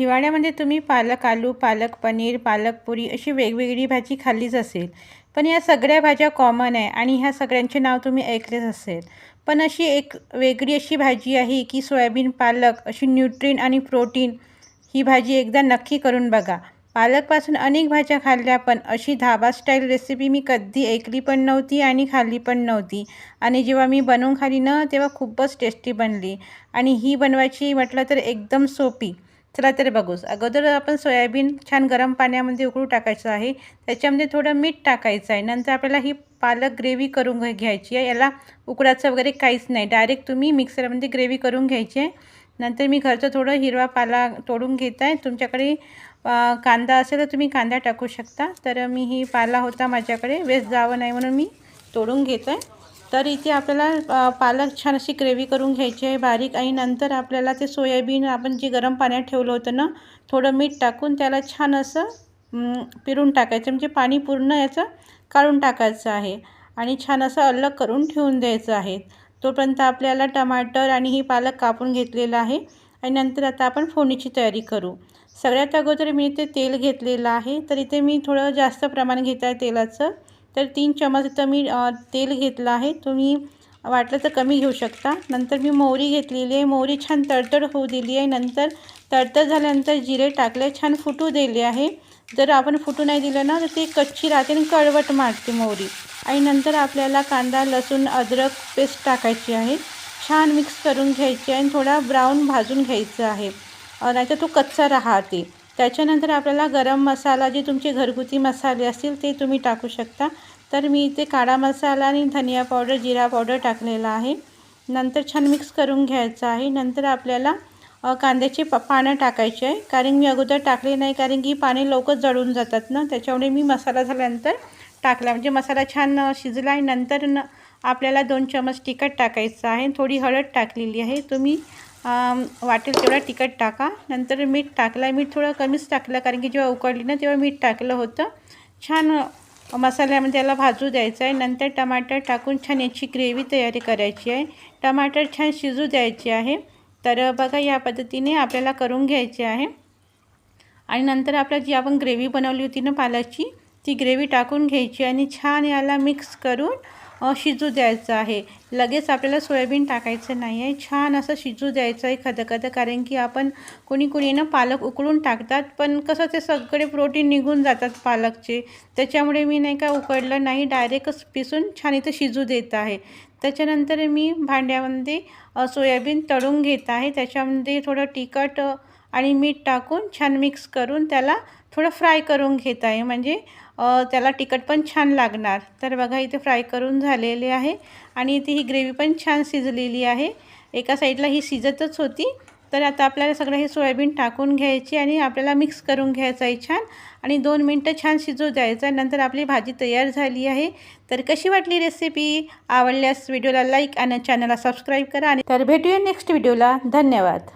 हिवाळ्यामध्ये तुम्ही पालक आलू पालक पनीर पालक पुरी अशी वेगवेगळी भाजी खाल्लीच असेल. पण या सगळ्या भाज्या कॉमन आहे आणि ह्या सगळ्यांचे नाव तुम्ही ऐकलेच असेल. पण अशी एक वेगळी अशी भाजी आहे की सोयाबीन पालक अशी न्यूट्रिन आणि प्रोटीन ही भाजी एकदा नक्की करून बघा. पालकपासून अनेक भाज्या खाल्ल्या पण अशी धाबा स्टाईल रेसिपी मी कधी ऐकली पण नव्हती आणि खाल्ली पण नव्हती. आणि जेव्हा मी बनवून खाली ना तेव्हा खूपच टेस्टी बनली. आणि ही बनवायची म्हटलं तर एकदम सोपी. चला तर बघूच. अगोदर आपण सोयाबीन छान गरम पाण्यामध्ये उकळू टाकायचं आहे. त्याच्यामध्ये थोडं मीठ टाकायचं आहे. नंतर आपल्याला ही पालक ग्रेव्ही करून घ्यायची आहे. याला उकडाचं वगैरे काहीच नाही. डायरेक्ट तुम्ही मिक्सरमध्ये ग्रेव्ही करून घ्यायची आहे. नंतर मी घरचं थोडं हिरवा पाला तोडून घेत आहे. तुमच्याकडे कांदा असेल तर तुम्ही कांदा टाकू शकता. तर मी ही पाला होता माझ्याकडे. वेस्ट जावं नाही म्हणून मी तोडून घेत आहे. तर इथे आपल्याला पालक छान अशी ग्रेव्ही करून घ्यायची आहे. बारीक आणि नंतर आपल्याला ते सोयाबीन आपण जे गरम पाण्यात ठेवलं होतं ना थोडं मीठ टाकून त्याला छान असं पिरून टाकायचं. म्हणजे पाणी पूर्ण याचं काढून टाकायचं आहे. आणि छान असं अलग करून ठेवून द्यायचं आहे. तोपर्यंत आपल्याला टमाटर आणि ही पालक कापून घेतलेलं आहे. आणि नंतर आता आपण फोडणीची तयारी करू. सगळ्यात अगोदर मी इथे तेल घेतलेलं आहे. तर इथे मी थोडं जास्त प्रमाण घेत आहे तेलाचं. तर तीन चमच इथं मी तेल घेतलं आहे. तुम्ही वाटलं तर कमी घेऊ शकता. नंतर मी मोहरी घेतलेली आहे. मोहरी छान तडतड होऊ दिली आहे. नंतर तडतड झाल्यानंतर जिरे टाकले. छान फुटू दिले आहे. जर आपण फुटू नाही दिलं ना तर ते कच्ची राहते आणि कळवट मारते मोहरी. आणि नंतर आपल्याला कांदा लसूण अद्रक पेस्ट टाकायची आहे. छान मिक्स करून घ्यायची आहे आणि थोडा ब्राऊन भाजून घ्यायचं आहे. नाहीतर तो कच्चा राहते. त्याच्यानंतर आपल्याला गरम मसाला जे तुमचे घरगुती मसाले असतील ते तुम्ही टाकू शकता. तर मी इथे काळा मसाला आणि धनिया पावडर जिरा पावडर टाकलेला आहे. नंतर छान मिक्स करून घ्यायचं आहे. नंतर आपल्याला कांद्याचे प पानं टाकायचे आहे. कारण मी अगोदर टाकले नाही कारण की पाणी लवकर जळून जातात ना. त्याच्यामुळे मी मसाला झाल्यानंतर टाकला. म्हणजे मसाला छान शिजला आहे. नंतर न आपल्याला दोन चमच तिखट टाकायचं आहे. थोडी हळद टाकलेली आहे. तुम्ही वाटेल तेवढा तिखट टाका. नंतर मीठ टाकलं मीठ थोडं कमीच टाकलं कारण की जेव्हा उकडली ना तेव्हा मीठ टाकलं होतं. छान मसाल्यामध्ये त्याला भाजू द्यायचं आहे. नंतर टमाटर टाकून छान याची ग्रेव्ही तयारी करायची आहे. टमाटर छान शिजू द्यायचे आहे. तर बघा या पद्धतीने आपल्याला करून घ्यायचे आहे. आणि नंतर आपल्या जी आपण ग्रेव्ही बनवली होती ना पालाची ती ग्रेव्ही टाकून घ्यायची आणि छान याला मिक्स करून शिजू द्यायचं आहे. लगेच आपल्याला सोयाबीन टाकायचं नाही आहे छान असं शिजू द्यायचं आहे खदखद कारण की आपण कोणी कोणी ना पालक उकळून टाकतात पण कसं ते सगळे प्रोटीन निघून जातात पालकचे. त्याच्यामुळे मी नाही का उकडलं नाही डायरेक्टच पिसून छान इथं शिजू देत आहे. त्याच्यानंतर मी भांड्यामध्ये सोयाबीन तळून घेत आहे. त्याच्यामध्ये थोडं तिखट आणि मीठ टाकून छान मिक्स करून त्याला थोडं फ्राय करून घेत आहे. म्हणजे त्याला तिखट पण छान लागणार. तर बघा इथे फ्राय करून झालेले आहे आणि इथे ही ग्रेव्ही पण छान शिजलेली आहे. एका साईडला ही शिजतच होती. तर आता आपल्याला सगळं हे सोयाबीन टाकून घ्यायची आणि आपल्याला मिक्स करून घ्यायचं आहे छान. आणि दोन मिनटं छान शिजू द्यायचं नंतर आपली भाजी तयार झाली आहे. तर कशी वाटली रेसिपी? आवडल्यास व्हिडिओला लाईक आणि चॅनलला सबस्क्राईब करा आणि तर भेटूया नेक्स्ट व्हिडिओला. धन्यवाद.